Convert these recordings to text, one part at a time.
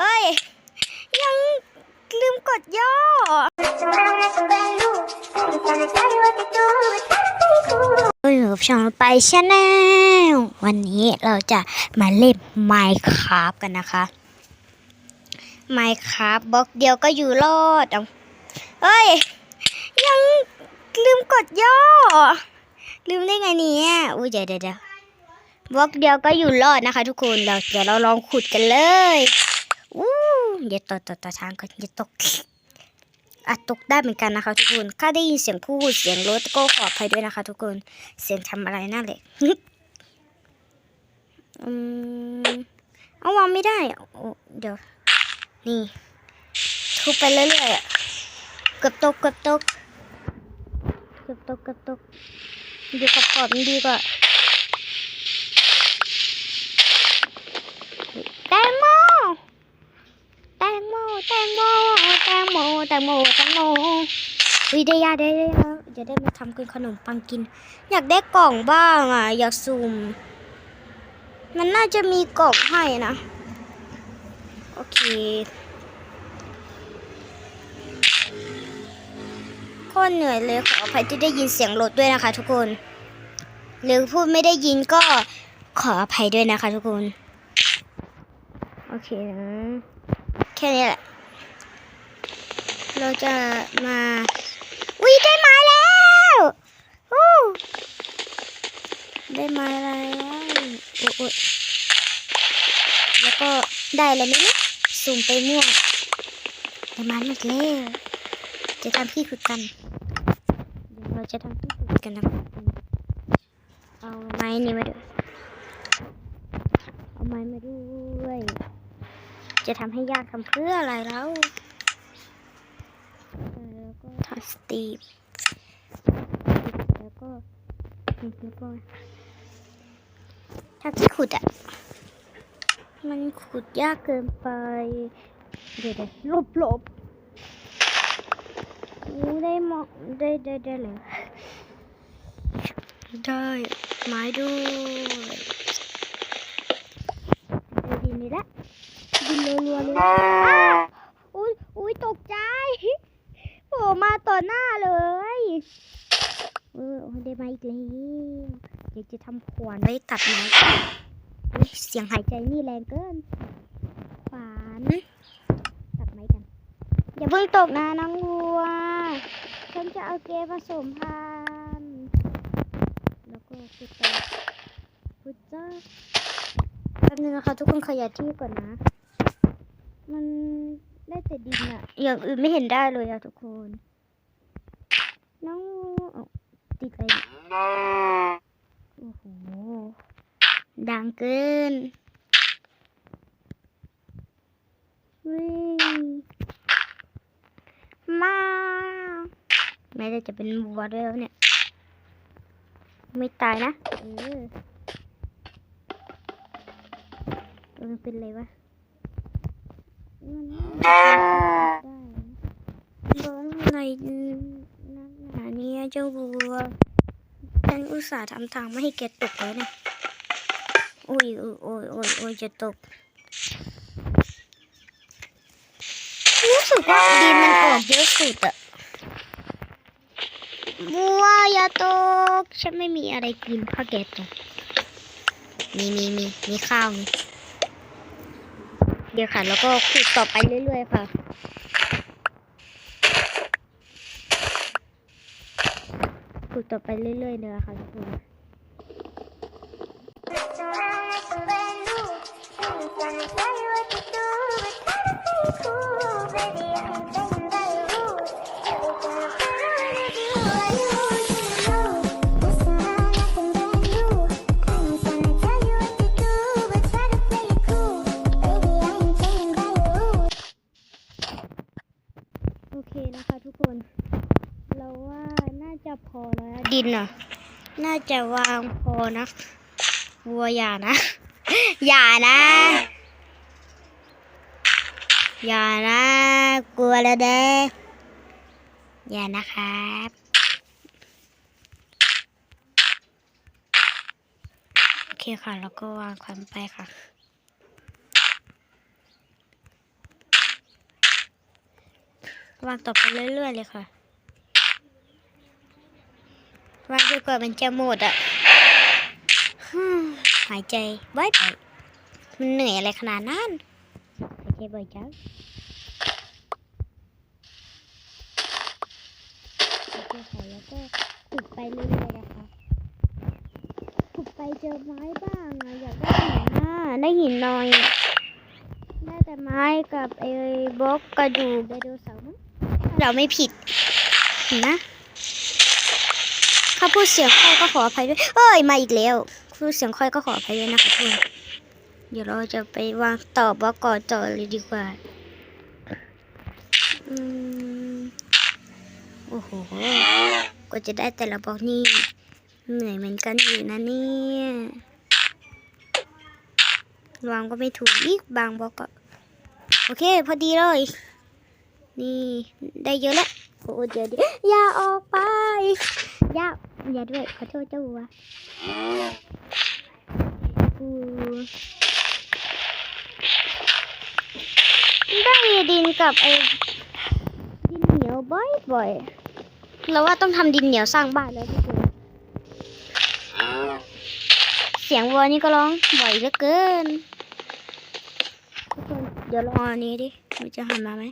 เอ้ย ยังลืมกดย่อเอ้ยกับช่องไปชาแนลวันนี้เราจะมาเล่น Minecraft กันนะคะ Minecraft บล็อกเดียวก็อยู่รอดเอาเอ้ย ยังลืมกดย่อ ลืมได้ไงเนี่ยอุ้ยเดี๋ยวเดี๋ยวเดี๋ยวบล็อกเดียวก็อยู่รอดนะคะทุกคนเราเดี๋ยวเราลองขุดกันเลย อย่าตกตกตกทางก่อนอย่าตกอาจตกได้เหมือนกันนะคะ ทุกคนถ้าได้ยินเสียงพูดเสียงรถก็ขออภัยด้วยนะคะ ทุกคนเสียงทำอะไรนั่นแหละอืมเอาวางไม่ได้เดี๋ยว นี่ทุบไปเรื่อยๆเกือบตกเกือบตกเกือบตกเกือบตกอยู่ขอบๆมันดีกว่าแตงโมแตงโมแตงโมแตงโม แตงโมแตงโมวิได้ยาได้ยาจะได้มาทำกินขนมปังกิน อยากได้กล่องบ้างอะ อยากซูม มันน่าจะมีกล่องให้นะ โอเคคตรเหนื่อยเลยขออภัยที่ได้ยินเสียงรถด้วยนะคะทุกคน หรือพูดไม่ได้ยินก็ขออภัยด้วยนะคะทุกคน โอเคนะ แค่นี้แหละ เราจะมาวิได้ไม้แล้วอู้ได้ไม้แล้วโอ้ยแล้วก็ได้อะไรไมเนี่สุ่มไปม่วงได้ไม้หมดแล้วจะทำที่ขุดกันเดี๋ยวเราจะทำที่ขุดกันนะครับเอาไม้นี้มาด้วยเอาไม้มาด้วยจะทำให้ยากทำเพื่ออะไรแล้ว แล้วก็ทำสตีฟแล้วก็แล้วก็ทำที่ขุดอะ มันขุดยากเกินไป เดี๋ยวเดี๋ยวหลบหลบอู้ได้หมอได้ได้ได้เลยได้ไม้ด้วยได้ดินนี่แหละดินรัวๆเลยนะอ้าวอุ้ยอุ้ยตกใจโผล่มาต่อหน้าเลย เออโอ้ได้มาอีกแล้วเดี๋ยวจะทำขวานไว้ตัดไม้เสียงหายใจนี่แรงเกิน ขวานตัดไม้กัน อย่าเพิ่งตกนะน้องวัว ฉันจะเอาเกผสมพันธุ์แล้วก็พุดจ้าพุดจ้าแป๊บนึงนะคะทุกคนขยับที่ก่อนนะ แต่ดินอะอย่างอื่นไม่เห็นได้เลยอะทุกคน น้องเอ้าติดอะไรโอ้โห ดังเกินวิ่งมาไม่ได้จะเป็นวัวด้วยแล้วเนี่ย ไม่ตายนะ เออเออเป็นไรวะได้นะ ร้อนอะไรนักหนาเนี่ยเจ้าวัวฉันอุตส่าห์ทำทางไม่ให้แกตกเลยเนี่โอ้ยโอ้ยโอ้ยโอ้ยโอ้ยจะตก รู้สึกว่าดินมันออกเยอะสุดอะบัวอย่าตก ฉันไม่มีอะไรกินเพราะแกตก มีมีมีมีข้าวมี เดียวค่ะ แล้วก็ขุดต่อไปเรื่อยๆค่ะ ขุดต่อไปเรื่อยๆเลยค่ะทุกคน อะ น่าจะวางพอนะ วัวอย่านะ อย่านะ อย่านะ กลัวแล้วเด้ออย่านะครับโอเคค่ะ แล้วก็วางความไปค่ะวางต่อไปเรื่อยๆเลยค่ะ วาง จนกว่ามันจะหมดอะฮึ่มหายใจไว้ไปมันเหนื่อยอะไรขนาดนั้นหายใจบ่อยจังโอเคค่ะแล้วก็ขุดไปเรื่อยๆนะคะขุดไปเจอไม้บ้างอะอยากได้หินอะได้หินหน่อยได้แต่ไม้กับไอ้บล็อกกระดูกไดโนเสาร์มั้งถ้าเราไม่ผิดเห็นนะ ถ้าพูดเสียงค่อยก็ขออภัยด้วย เอ้ยมาอีกแล้วพูดเสียงค่อยก็ขออภัยด้วยนะคะทุกคนเดี๋ยวเราจะไปวางต่อบล็อกก่อนต่อเลยดีกว่าอืมโอ้โหกว่าจะได้แต่ละบล็อกนี่เหนื่อยเหมือนกันอยู่นะเนี่ยวางก็ไม่ถูกอีกบางบล็อกก็โอเค พอดีเลย นี่ได้เยอะแล้วโอ้เดี๋ยวเดี๋ยวอย่าออกไป ย่าอย่าด้วย ขอโทษเจ้าวัวอูได้ดินกับไอ้ดินเหนียวบ่อยๆเราว่าต้องทำดินเหนียวสร้างบ้านแล้วทุกคนเสียงวัวนี่ก็ร้องบ่อยเหลือเกินทุกคนเดี๋ยวลองอันนี้ดิมันจะหันมาไหม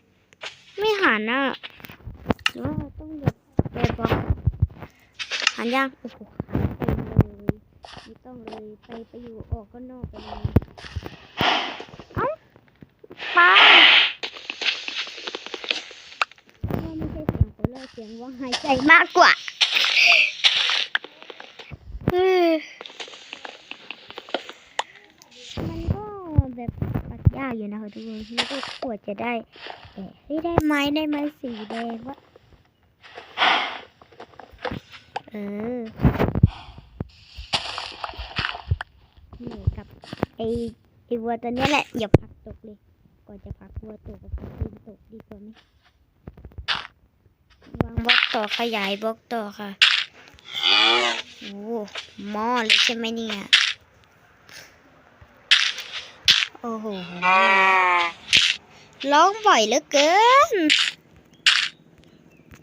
ไม่หันอะหรือว่าต้องแบบแบบบอก หันยังโอ้โหหันเต็มเลยไม่ต้องเลยไปไปอยู่ออกก็นอกไปเลยเอ้าไปว่าไม่ใช่เสียงคนเลยเสียงว่าหายใจมากกว่าเฮ้ยมันก็แบบปักยากอยู่นะคะทุกคนแล้วก็ขวดจะได้เฮ้ยได้ไม้ได้ไม้สีแดงวะ เออหนื่กับไอไอวัวตัวนี้แหละอย่าผักตกเลย ก่อนจะผักวัวตกก็ผักดินตกดีกว่าไหมวางบล็อกต่อขยายบล็อกต่อค่ะโอ้หม้อเลยใช่ไหมเนี่ยโอ้โหร้องบ่อยเหลือเกิน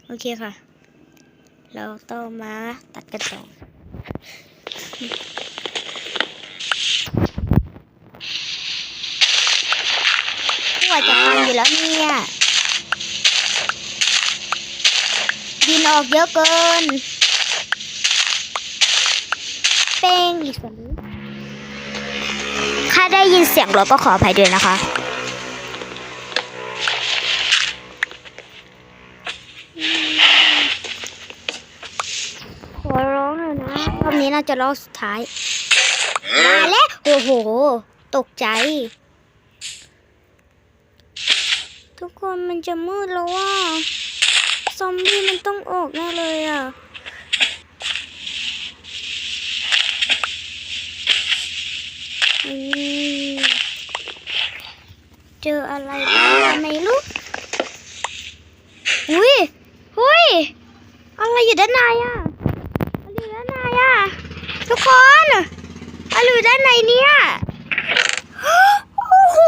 โอเคค่ะ เราต้องมาตัดกันต่อหัวจะพังอยู่แล้วเนี่ยดินออกเยอะเกิน เป้งอีกส่วนนี้ถ้าได้ยินเสียงรถก็ขออภัยด้วยนะคะ น่าจะรอบสุดท้าย มาแล้ว โอ้โห ตกใจ ทุกคนมันจะมืดแล้วว่าซอมบี้มันต้องออกแน่เลยอะเจออะไรไม่รู้อุ้ยหุ้ย อะไรอยู่ด้านในอะ อะไรอยู่ด้านในอะ ทุกคน อะไรอยู่ด้านในเนี่ย โอ้โห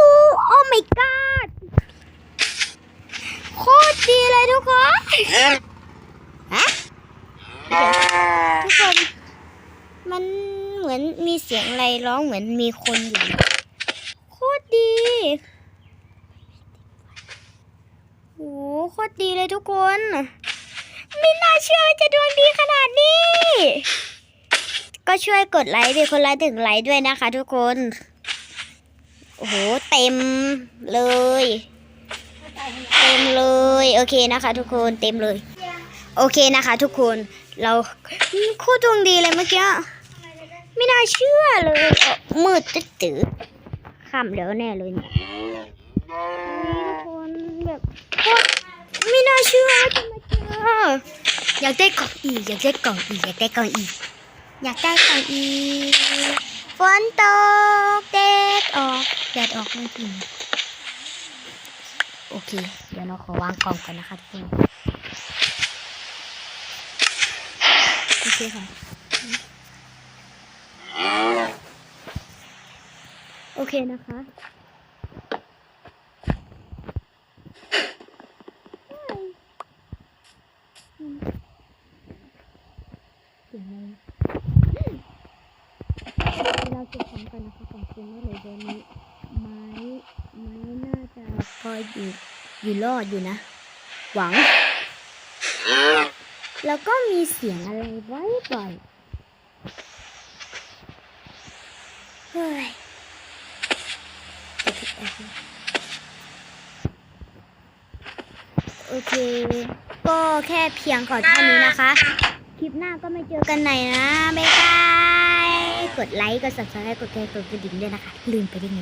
โอ้ my god โคตรดีเลยทุกคน ฮะเดี๋ยวทุกคน มันเหมือนมีเสียงอะไร้องเหมือนมีคนอยู่ โคตรดีโอ้โคตรดีเลยทุกคน ไม่น่าเชื่อว่าจะดวงดีขนาดนี้ ก็ช่วยกดไลค์เป็นคนละถึงไลค์ด้วยนะคะทุกคน โอ้โห เต็มเลย เต็มเลย โอเคนะคะ ทุกคนเต็มเลย โอเคนะคะ ทุกคนเราโคตรดวงดีเลยเมื่อกี้ ไม่น่าเชื่อเลยเอ่อมืดตึ๊ดตือค่ำแล้วแน่เลยเนี่ยนี่ทุกคนแบบโคตรไม่น่าเชื่อจะมาเจออยากได้กล่องอีกอยากได้กล่องอีกอยากได้กล่องอีกอยากได้กล่องอีกฝนตกแดดออกแดดออกไม่จริงโอเค เดี๋ยวเราขอวางกล่องก่อนนะคะทุกคนโอเคค่ะ โอเคนะคะเสียงอะไรเก็บของนะคะของคุด้เลยเดี๋ยวนี้ไม้ไม้น่าจะพออยู่อยู่รอดอยู่นะ หวัง แล้วก็มีเสียงอะไรไว้บ่อย เฮ้ยโอเค ก็แค่เพียงขอเท่านี้นะคะ คลิปหน้าก็ไม่เจอกันไหนนะ บ๊ายบาย กดไลค์ กด subscribe กดแชร์กดกระดิ่งด้วยนะคะ ลืมไปได้ไง